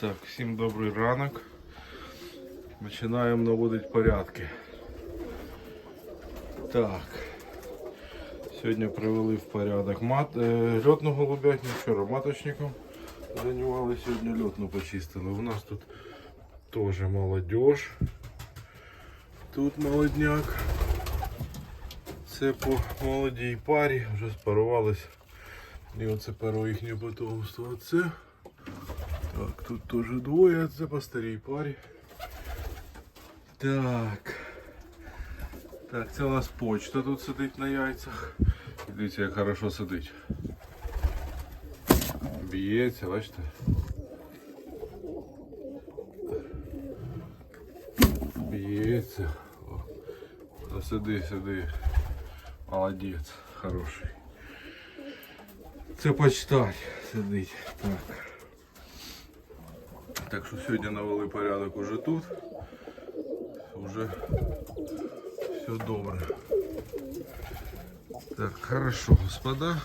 Так, всім добрий ранок. Починаємо наводити порядки. Так. Сьогодні привели в порядок мат... е, льотну голубятню, вчора маточником займалися, сьогодні льотну почистили. У нас тут теж молодіж. Тут молодняк. Це по молодій парі, вже спарувались. І оце перше їхнє потомство. А це так, тут теж двоє, це по старій парі. Так. Так, це у нас почта тут сидить на яйцях. Дивіться, як хорошо сидить. Б'ється, бачите? Б'ється. О, Сиди, сиди. Молодець, хороший. Це почтарь сидить. Так. Так що сьогодні навели порядок уже тут. Уже все добре. Так, хорошо, господа.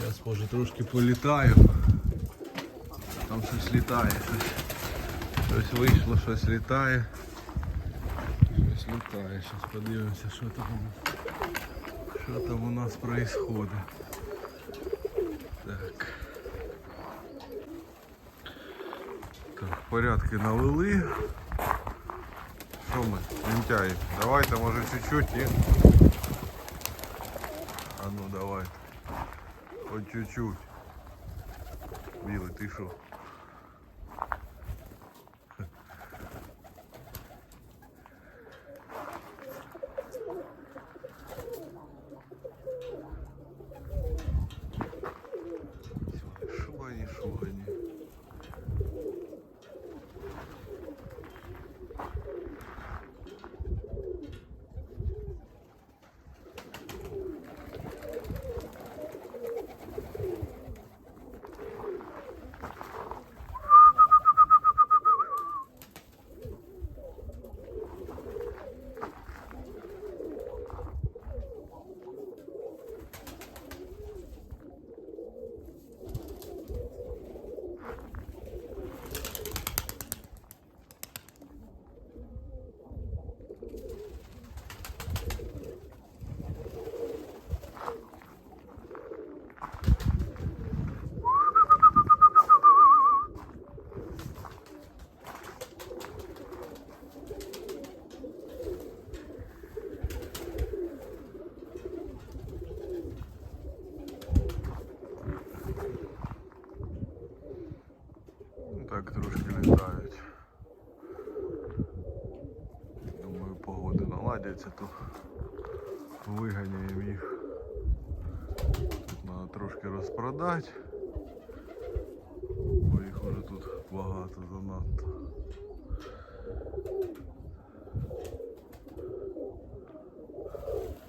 Зараз може трошки політаю. Там щось літає, щось, щось вийшло, щось літає. Щось літає. Зараз подивимося, що там, що там у нас происходит. Так. Так, порядки навели. Що ми, лентяї? Давайте, може, чуть-чуть і... А ну давай. По чуть-чуть. Білий, ти що? Шугані, шугані. Ну, Так трошки літають. Думаю, наладиться, то виганяємо їх. Тут треба трошки розпродати. Бо їх уже тут багато занадто.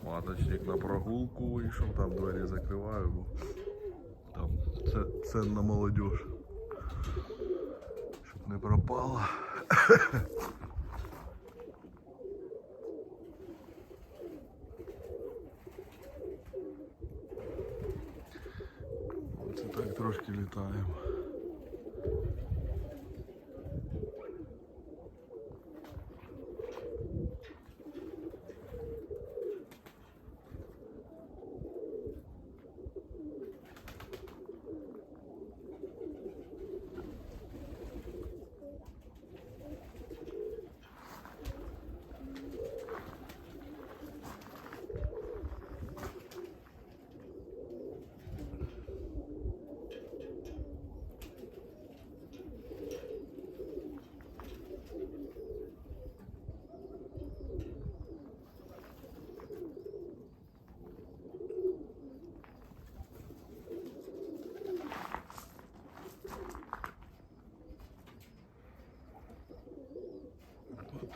Маточник на прогулку вийшов, там двері закриваю, бо там це ценна молодіж щоб не пропало. Оце так трошки літаємо.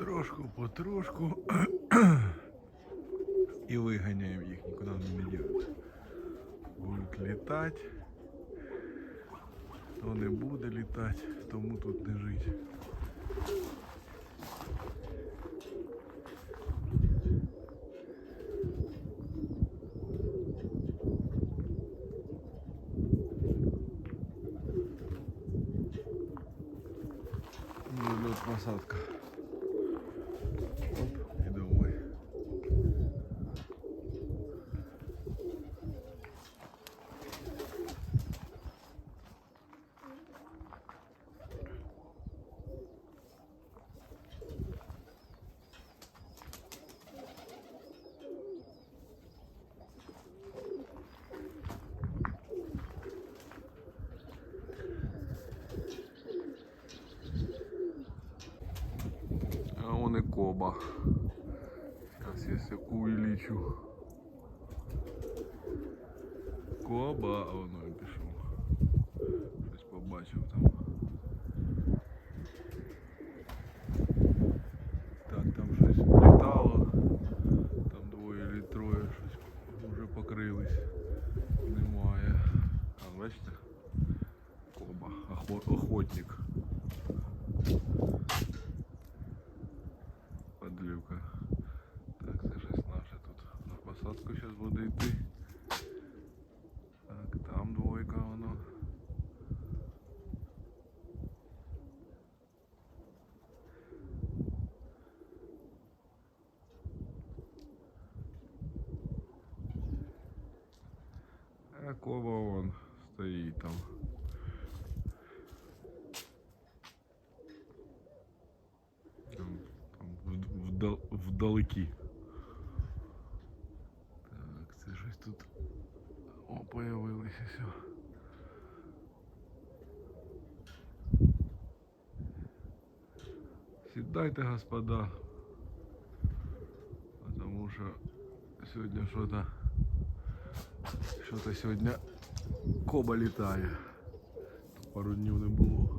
Потрошку, потрошку. І виганяємо їх, нікуди не діваються. Будуть літати. Хто не буде літати, тому тут не жить. Лед посадка. он и Коба. Сейчас если увеличу. Коба, а воно і пішов. Щось побачив там. Так, там щось літало. Там двоє чи троє щось вже покрились. Немає. А бачите? Коба. Охо- Охотник. А Коба вон стоїть там. Там, там вдал- вдалекі. Так, це щось тут. О, появилося все. Сідайте, господа. Потому що сьогодні що-то що-то сьогодні коба літає. Пару днів не було.